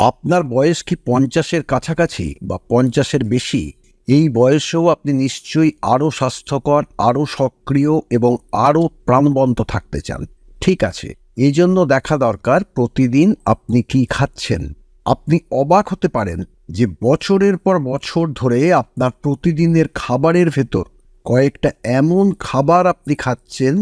আপনার বয়স কি পঞ্চাশের কাছাকাছি বা পঞ্চাশের বেশি? এই বয়সেও আপনি নিশ্চয়ই আরও স্বাস্থ্যকর, আরও সক্রিয় এবং আরও প্রাণবন্ত থাকতে চান। ঠিক আছে এই জন্য দেখা দরকার প্রতিদিন আপনি কি খাচ্ছেন। আপনি অবাক হতে পারেন যে বছরের পর বছর ধরে আপনার প্রতিদিনের খাবারের ভেতর কয়েকটা এমন খাবার আপনি খাচ্ছেন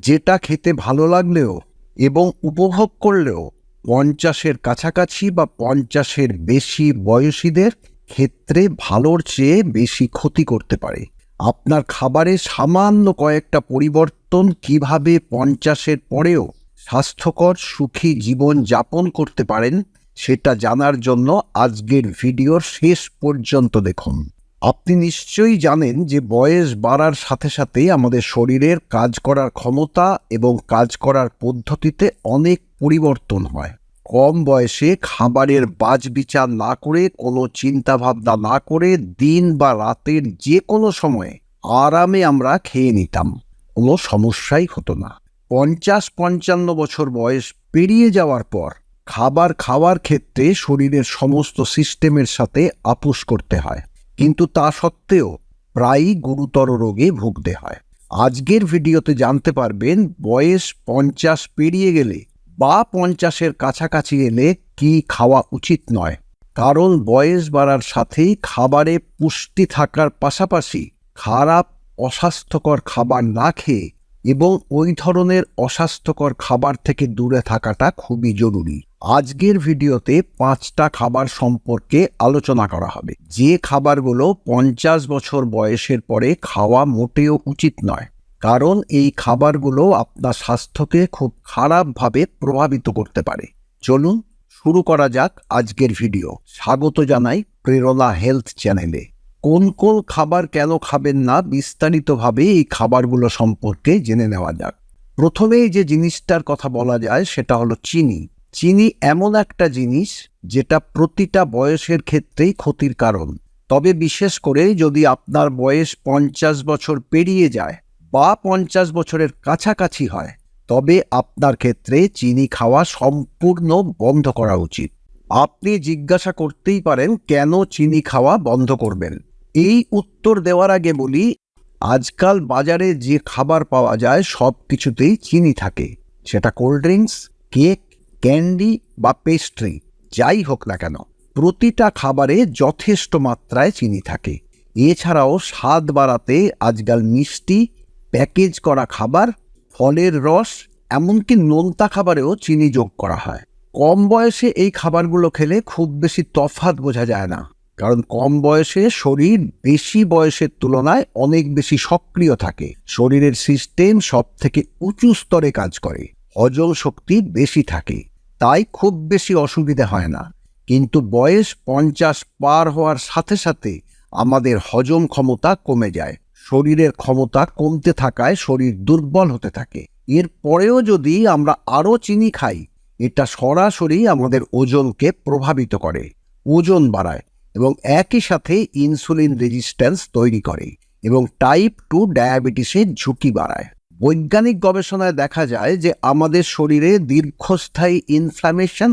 যেটা খেতে ভালো লাগলেও এবং উপভোগ করলেও পঞ্চাশের কাছাকাছি বা পঞ্চাশের বেশি বয়সীদের ক্ষেত্রে ভালোর চেয়ে বেশি ক্ষতি করতে পারে। আপনার খাবারে সামান্য কয়েকটা পরিবর্তন কীভাবে পঞ্চাশের পরেও স্বাস্থ্যকর, সুখী জীবন যাপন করতে পারেন, সেটা জানার জন্য আজকের ভিডিওর শেষ পর্যন্ত দেখুন। আপনি নিশ্চয়ই জানেন যে বয়স বাড়ার সাথে সাথে আমাদের শরীরের কাজ করার ক্ষমতা এবং কাজ করার পদ্ধতিতে অনেক পরিবর্তন হয়। কম বয়সে খাবারের বাজ বিচার না করে, কোনো চিন্তাভাবনা না করে দিন বা রাতের যে কোনো সময়ে আরামে আমরা খেয়ে নিতাম। কোনো সমস্যাই হতো না। পঞ্চাশ পঞ্চান্ন বছর বয়স পেরিয়ে যাওয়ার পর খাবার খাওয়ার ক্ষেত্রে শরীরের সমস্ত সিস্টেমের সাথে আপোষ করতে হয়। কিন্তু তা সত্ত্বেও প্রায়ই গুরুতর রোগে ভুগতে হয়। আজকের ভিডিওতে জানতে পারবেন বয়স পঞ্চাশ পেরিয়ে গেলে বা পঞ্চাশের কাছাকাছি এলে কি খাওয়া উচিত নয়। কারণ বয়স বাড়ার সাথেই খাবারে পুষ্টি থাকার পাশাপাশি খারাপ, অস্বাস্থ্যকর খাবার না খেয়ে এবং ওই ধরনের অস্বাস্থ্যকর খাবার থেকে দূরে থাকাটা খুবই জরুরি। আজকের ভিডিওতে পাঁচটা খাবার সম্পর্কে আলোচনা করা হবে। যে খাবারগুলো পঞ্চাশ বছর বয়সের পরে খাওয়া মোটেও উচিত নয়, কারণ এই খাবারগুলো আপনার স্বাস্থ্যকে খুব খারাপভাবে প্রভাবিত করতে পারে। চলুন শুরু করা যাক আজকের ভিডিও। স্বাগত জানাই প্রেরণা হেলথ চ্যানেলে। কোন কোন খাবার কেন খাবেন না, বিস্তারিতভাবে এই খাবারগুলো সম্পর্কে জেনে নেওয়া যাক। প্রথমেই যে জিনিসটার কথা বলা যায় সেটা হলো চিনি। চিনি এমন একটা জিনিস যেটা প্রতিটা বয়সের ক্ষেত্রেই ক্ষতির কারণ। তবে বিশেষ করে যদি আপনার বয়স পঞ্চাশ বছর পেরিয়ে যায় বা পঞ্চাশ বছরের কাছাকাছি হয়, তবে আপনার ক্ষেত্রে চিনি খাওয়া সম্পূর্ণ বন্ধ করা উচিত। আপনি জিজ্ঞাসা করতেই পারেন কেন চিনি খাওয়া বন্ধ করবেন। এই উত্তর দেওয়ার আগে বলি, আজকাল বাজারে যে খাবার পাওয়া যায় সব কিছুতেই চিনি থাকে। সেটা কোল্ড ড্রিঙ্কস কেক ক্যান্ডি বা পেস্ট্রি যাই হোক না কেন, প্রতিটা খাবারে যথেষ্ট মাত্রায় চিনি থাকে। এছাড়াও স্বাদ বাড়াতে আজকাল মিষ্টি, প্যাকেজ করা খাবার, ফলের রস, এমনকি নোনতা খাবারেও চিনি যোগ করা হয়। কম বয়সে এই খাবারগুলো খেলে খুব বেশি তফাৎ বোঝা যায় না। কারণ কম বয়সে শরীর বেশি বয়সের তুলনায় অনেক বেশি সক্রিয় থাকে। শরীরের সিস্টেম সব থেকে উঁচু স্তরে কাজ করে হজম শক্তি বেশি থাকে, তাই খুব বেশি অসুবিধা হয় না। কিন্তু বয়স পঞ্চাশ পার হওয়ার সাথে সাথে আমাদের হজম ক্ষমতা কমে যায়। শরীরের ক্ষমতা কমতে থাকায় শরীর দুর্বল হতে থাকে। এর পরেও যদি আমরা আরও চিনি খাই, এটা সরাসরি আমাদের ওজনকে প্রভাবিত করে, ওজন বাড়ায়। এবং একই সাথে ইনসুলিন রেজিস্ট্যান্স তৈরি করে এবং টাইপ টু ডায়াবেটিসের ঝুঁকি বাড়ায়। বৈজ্ঞানিক গবেষণায় দেখা যায় যে আমাদের শরীরে দীর্ঘস্থায়ী ইনফ্লামেশন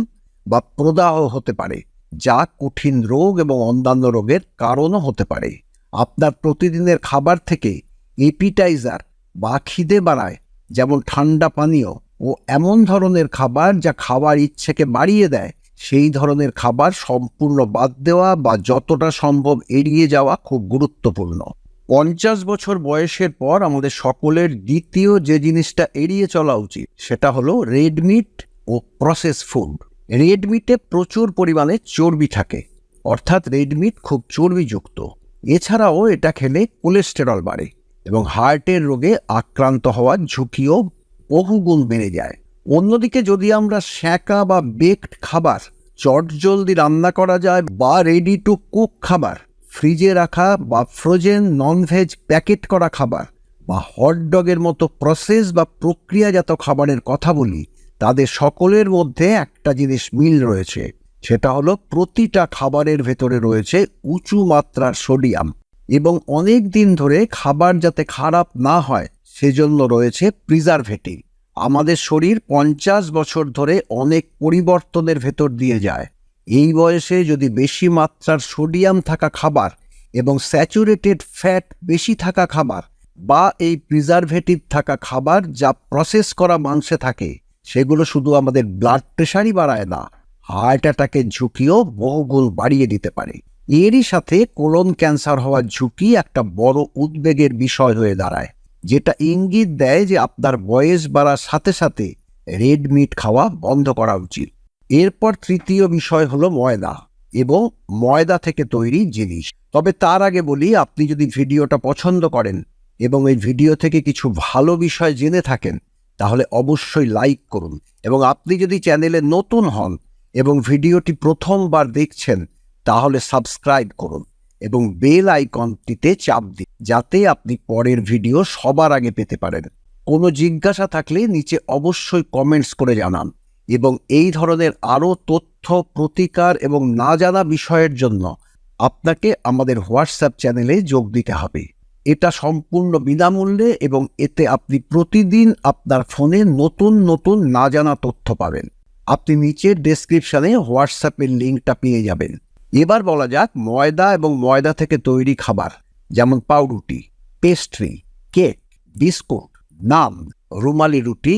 বা প্রদাহ হতে পারে, যা কঠিন রোগ এবং অন্যান্য রোগের কারণও হতে পারে। আপনার প্রতিদিনের খাবার থেকে এপিটাইজার বা খিদে বাড়ায়, যেমন ঠান্ডা পানীয় ও এমন ধরনের খাবার যা খাওয়ার ইচ্ছেকে বাড়িয়ে দেয় সেই ধরনের খাবার সম্পূর্ণ বাদ দেওয়া বা যতটা সম্ভব এড়িয়ে যাওয়া খুব গুরুত্বপূর্ণ। পঞ্চাশ বছর বয়সের পর আমাদের সকলের দ্বিতীয় যে জিনিসটা এড়িয়ে চলা উচিত, সেটা হলো রেড মিট ও প্রসেস ফুড। রেড মিটে প্রচুর পরিমাণে চর্বি থাকে, অর্থাৎ রেড মিট খুব চর্বিযুক্ত। এছাড়াও এটা খেলে কোলেস্টেরল বাড়ে এবং হার্টের রোগে আক্রান্ত হওয়ার ঝুঁকিও বহুগুণ বেড়ে যায়। অন্যদিকে যদি আমরা শ্যাঁকা বা বেকড খাবার চটজলদি রান্না করা যায় বা রেডি টু কুক খাবার ফ্রিজে রাখা বা ফ্রোজেন ননভেজ প্যাকেট করা খাবার বা হটডগের মতো প্রসেস বা প্রক্রিয়াজাত খাবারের কথা বলি, তাদের সকলের মধ্যে একটা জিনিস মিল রয়েছে, সেটা হলো প্রতিটা খাবারের ভেতরে রয়েছে উঁচু মাত্রার সোডিয়াম এবং অনেক দিন ধরে খাবার যাতে খারাপ না হয়, সেজন্য রয়েছে প্রিজারভেটিভ আমাদের শরীর পঞ্চাশ বছর ধরে অনেক পরিবর্তনের ভেতর দিয়ে যায়। এই বয়সে যদি বেশি মাত্রার সোডিয়াম থাকা খাবার এবং স্যাচুরেটেড ফ্যাট বেশি থাকা খাবার বা এই প্রিজারভেটিভ থাকা খাবার যা প্রসেস করা মাংসে থাকে, সেগুলো শুধু আমাদের ব্লাড প্রেশারই বাড়ায় না, হার্ট অ্যাটাকের ঝুঁকিও বহুগুণ বাড়িয়ে দিতে পারে। এরই সাথে কোলন ক্যান্সার হওয়ার ঝুঁকি একটা বড় উদ্বেগের বিষয় হয়ে দাঁড়ায়। যেটা ইঙ্গিত দেয় যে আপনার বয়স বাড়ার সাথে সাথে রেড মিট খাওয়া বন্ধ করা উচিত। এরপর তৃতীয় বিষয় হলো ময়দা এবং ময়দা থেকে তৈরি জিনিস। তবে তার আগে বলি, আপনি যদি ভিডিওটা পছন্দ করেন এবং এই ভিডিও থেকে কিছু ভালো বিষয় জেনে থাকেন, তাহলে অবশ্যই লাইক করুন এবং আপনি যদি চ্যানেলে নতুন হন এবং ভিডিওটি প্রথমবার দেখছেন, তাহলে সাবস্ক্রাইব করুন। এবং বেল আইকনটিতে চাপ দিন, যাতে আপনি পরের ভিডিও সবার আগে পেতে পারেন। কোনো জিজ্ঞাসা থাকলে নিচে অবশ্যই কমেন্টস করে জানান এবং এই ধরনের আরও তথ্য, প্রতিকার এবং না জানা বিষয়ের জন্য আপনাকে আমাদের হোয়াটসঅ্যাপ চ্যানেলে যোগ দিতে হবে। এটা সম্পূর্ণ বিনামূল্যে এবং এতে আপনি প্রতিদিন আপনার ফোনে নতুন নতুন না জানা তথ্য পাবেন। আপনি নিচের ডেসক্রিপশনে হোয়াটসঅ্যাপের লিঙ্কটা পেয়ে যাবেন। এবার বলা যাক ময়দা এবং ময়দা থেকে তৈরি খাবার, যেমন পাউরুটি, পেস্ট্রি, কেক, বিস্কুট নাম রুমালি রুটি।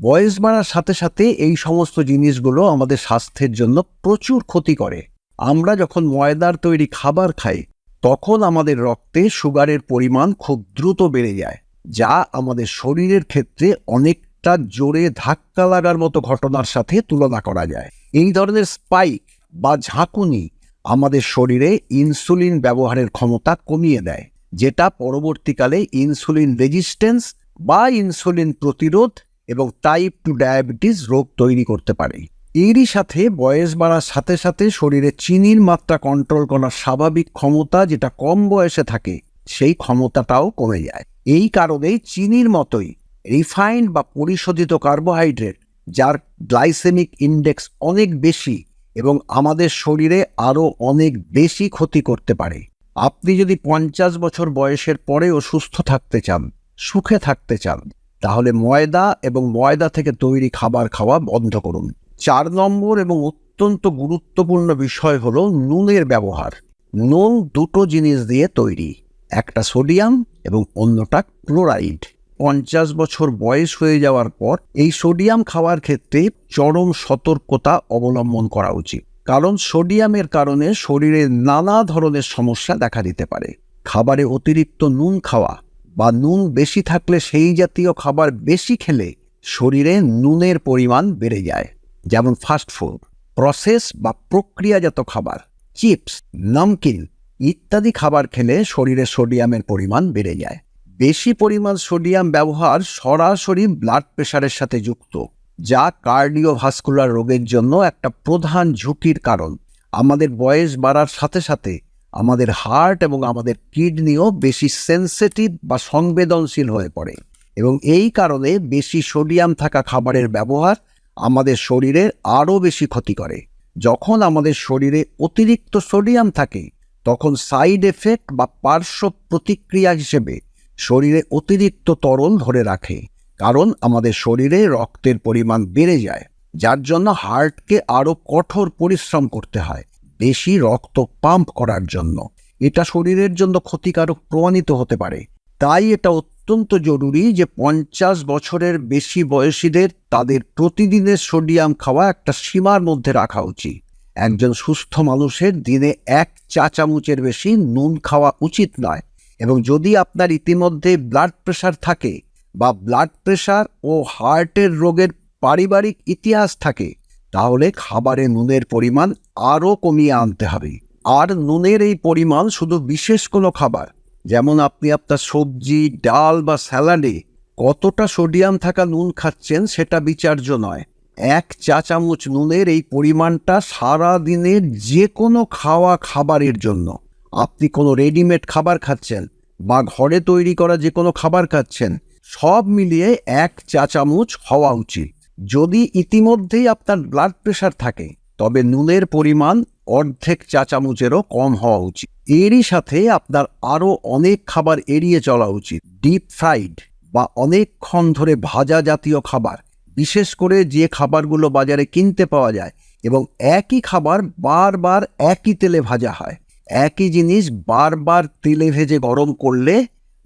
বয়স বাড়ার সাথে সাথে এই সমস্ত জিনিসগুলো আমাদের স্বাস্থ্যের জন্য প্রচুর ক্ষতি করে। আমরা যখন ময়দার তৈরি খাবার খাই, তখন আমাদের রক্তে সুগারের পরিমাণ খুব দ্রুত বেড়ে যায়, যা আমাদের শরীরের ক্ষেত্রে অনেকটা জোরে ধাক্কা লাগার মতো ঘটনার সাথে তুলনা করা যায়। এই ধরনের স্পাইক বা ঝাঁকুনি আমাদের শরীরে ইনসুলিন ব্যবহারের ক্ষমতা কমিয়ে দেয়, যেটা পরবর্তীকালে ইনসুলিন রেজিস্ট্যান্স বা ইনসুলিন প্রতিরোধ এবং টাইপ টু ডায়াবেটিস রোগ তৈরি করতে পারে। এরই সাথে বয়স বাড়ার সাথে সাথে শরীরে চিনির মাত্রা কন্ট্রোল করার স্বাভাবিক ক্ষমতা যেটা কম বয়সে থাকে, সেই ক্ষমতাটাও কমে যায়। এই কারণেই চিনির মতোই রিফাইন্ড বা পরিশোধিত কার্বোহাইড্রেট যার গ্লাইসেমিক ইন্ডেক্স অনেক বেশি এবং আমাদের শরীরে আরও অনেক বেশি ক্ষতি করতে পারে। আপনি যদি পঞ্চাশ বছর বয়সের পরেও সুস্থ থাকতে চান, সুখে থাকতে চান, তাহলে ময়দা এবং ময়দা থেকে তৈরি খাবার খাওয়া বন্ধ করুন। চার নম্বর এবং অত্যন্ত গুরুত্বপূর্ণ বিষয় হলো নুনের ব্যবহার। নুন দুটো জিনিস দিয়ে তৈরি, একটা সোডিয়াম এবং অন্যটা ক্লোরাইড। পঞ্চাশ বছর বয়স হয়ে যাওয়ার পর এই সোডিয়াম খাওয়ার ক্ষেত্রে চরম সতর্কতা অবলম্বন করা উচিত। কারণ সোডিয়ামের কারণে শরীরে নানা ধরনের সমস্যা দেখা দিতে পারে। খাবারে অতিরিক্ত নুন খাওয়া বা নুন বেশি থাকলে সেই জাতীয় খাবার বেশি খেলে শরীরে নুনের পরিমাণ বেড়ে যায়। যেমন ফাস্টফুড প্রসেস বা প্রক্রিয়াজাত খাবার, চিপস, নামকিন ইত্যাদি খাবার খেলে শরীরে সোডিয়ামের পরিমাণ বেড়ে যায়। বেশি পরিমাণ সোডিয়াম ব্যবহার সরাসরি ব্লাড প্রেশারের সাথে যুক্ত, যা কার্ডিওভাস্কুলার রোগের জন্য একটা প্রধান ঝুঁকির কারণ। আমাদের বয়স বাড়ার সাথে সাথে আমাদের হার্ট এবং আমাদের কিডনিও বেশি সেন্সিটিভ বা সংবেদনশীল হয়ে পড়ে এবং এই কারণে বেশি সোডিয়াম থাকা খাবারের ব্যবহার আমাদের শরীরের আরও বেশি ক্ষতি করে। যখন আমাদের শরীরে অতিরিক্ত সোডিয়াম থাকে, তখন সাইড এফেক্ট বা পার্শ্ব প্রতিক্রিয়া হিসেবে শরীরে অতিরিক্ত তরল ধরে রাখে, কারণ আমাদের শরীরে রক্তের পরিমাণ বেড়ে যায়, যার জন্য হার্টকে আরও কঠোর পরিশ্রম করতে হয়, বেশি রক্ত পাম্প করার জন্য। এটা শরীরের জন্য ক্ষতিকারক প্রমাণিত হতে পারে। তাই এটা অত্যন্ত জরুরি যে পঞ্চাশ বছরের বেশি বয়সীদের তাদের প্রতিদিনের সোডিয়াম খাওয়া একটা সীমার মধ্যে রাখা উচিত। একজন সুস্থ মানুষের দিনে এক চা চামচের বেশি নুন খাওয়া উচিত নয়। এবং যদি আপনার ইতিমধ্যে ব্লাড প্রেশার থাকে বা ব্লাড প্রেশার ও হার্টের রোগের পারিবারিক ইতিহাস থাকে, তাহলে খাবারে নুনের পরিমাণ আরও কমিয়ে আনতে হবে। আর নুনের এই পরিমাণ শুধু বিশেষ কোনো খাবার, যেমন আপনি আপনার সবজি, ডাল বা স্যালাডে কতটা সোডিয়াম থাকা নুন খাচ্ছেন সেটা বিচার্য নয়। এক চা চামচ নুনের এই পরিমাণটা সারা দিনের যে কোনো খাওয়া খাবারের জন্য। আপনি কোনো রেডিমেড খাবার খাচ্ছেন বা ঘরে তৈরি করা যে কোনো খাবার খাচ্ছেন, সব মিলিয়ে এক চা চামচ হওয়া উচিত। যদি ইতিমধ্যেই আপনার ব্লাড প্রেশার থাকে, তবে নুনের পরিমাণ অর্ধেক চা চামচেরও কম হওয়া উচিত। এরই সাথে আপনার আরও অনেক খাবার এড়িয়ে চলা উচিত। ডিপ ফ্রাইড বা অনেকক্ষণ ধরে ভাজা জাতীয় খাবার, বিশেষ করে যে খাবারগুলো বাজারে কিনতে পাওয়া যায় এবং একই খাবার বারবার একই তেলে ভাজা হয়। একই জিনিস বারবার তেলে ভেজে গরম করলে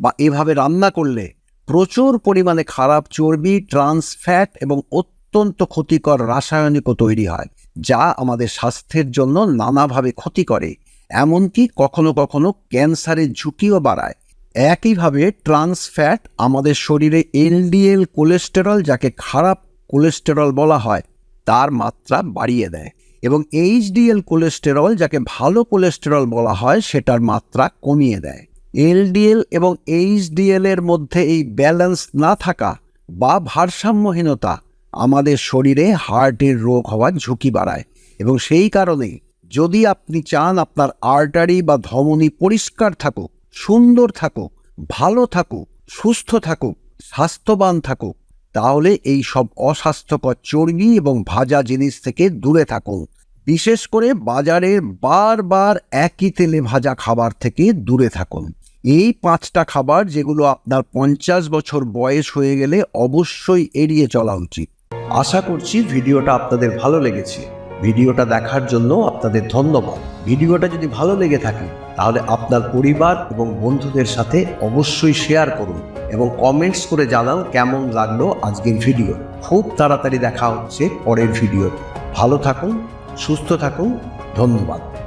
বা এভাবে রান্না করলে প্রচুর পরিমাণে খারাপ চর্বি ট্রান্স ফ্যাট এবং অত্যন্ত ক্ষতিকর রাসায়নিকও তৈরি হয়, যা আমাদের স্বাস্থ্যের জন্য নানাভাবে ক্ষতি করে। এমনকি কখনো কখনো ক্যান্সারের ঝুঁকিও বাড়ায়। একইভাবে ট্রান্স ফ্যাট আমাদের শরীরে এলডিএল কোলেস্টেরল যাকে খারাপ কোলেস্টেরল বলা হয়, তার মাত্রা বাড়িয়ে দেয়। এবং এইচডিএল কোলেস্টেরল, যাকে ভালো কোলেস্টেরল বলা হয়, সেটার মাত্রা কমিয়ে দেয়। এলডিএল এবং এইচডিএল এর মধ্যে এই ব্যালেন্স না থাকা বা ভারসাম্যহীনতা আমাদের শরীরে হার্টের রোগ হওয়ার ঝুঁকি বাড়ায় এবং সেই কারণে যদি আপনি চান আপনার আর্টারি বা ধমনী পরিষ্কার থাকুক, সুন্দর থাকুক, ভালো থাকুক, সুস্থ থাকুক, স্বাস্থ্যবান থাকুক তাহলে এই সব অস্বাস্থ্যকর চর্বি এবং ভাজা জিনিস থেকে দূরে থাকুন। বিশেষ করে বাজারের বারবার একই তেলে ভাজা খাবার থেকে দূরে থাকুন। এই পাঁচটা খাবার যেগুলো আপনার পঞ্চাশ বছর বয়স হয়ে গেলে অবশ্যই এড়িয়ে চলা উচিত। আশা করছি ভিডিওটা আপনাদের ভালো লেগেছে। ভিডিওটা দেখার জন্য আপনাদের ধন্যবাদ। ভিডিওটা যদি ভালো লেগে থাকে, তাহলে আপনার পরিবার এবং বন্ধুদের সাথে অবশ্যই শেয়ার করুন। এবং কমেন্টস করে জানাও কেমন লাগল আজকের ভিডিও খুব তাড়াতাড়ি দেখা হচ্ছে পরের ভিডিও ভালো থাকুন, সুস্থ থাকুন, ধন্যবাদ।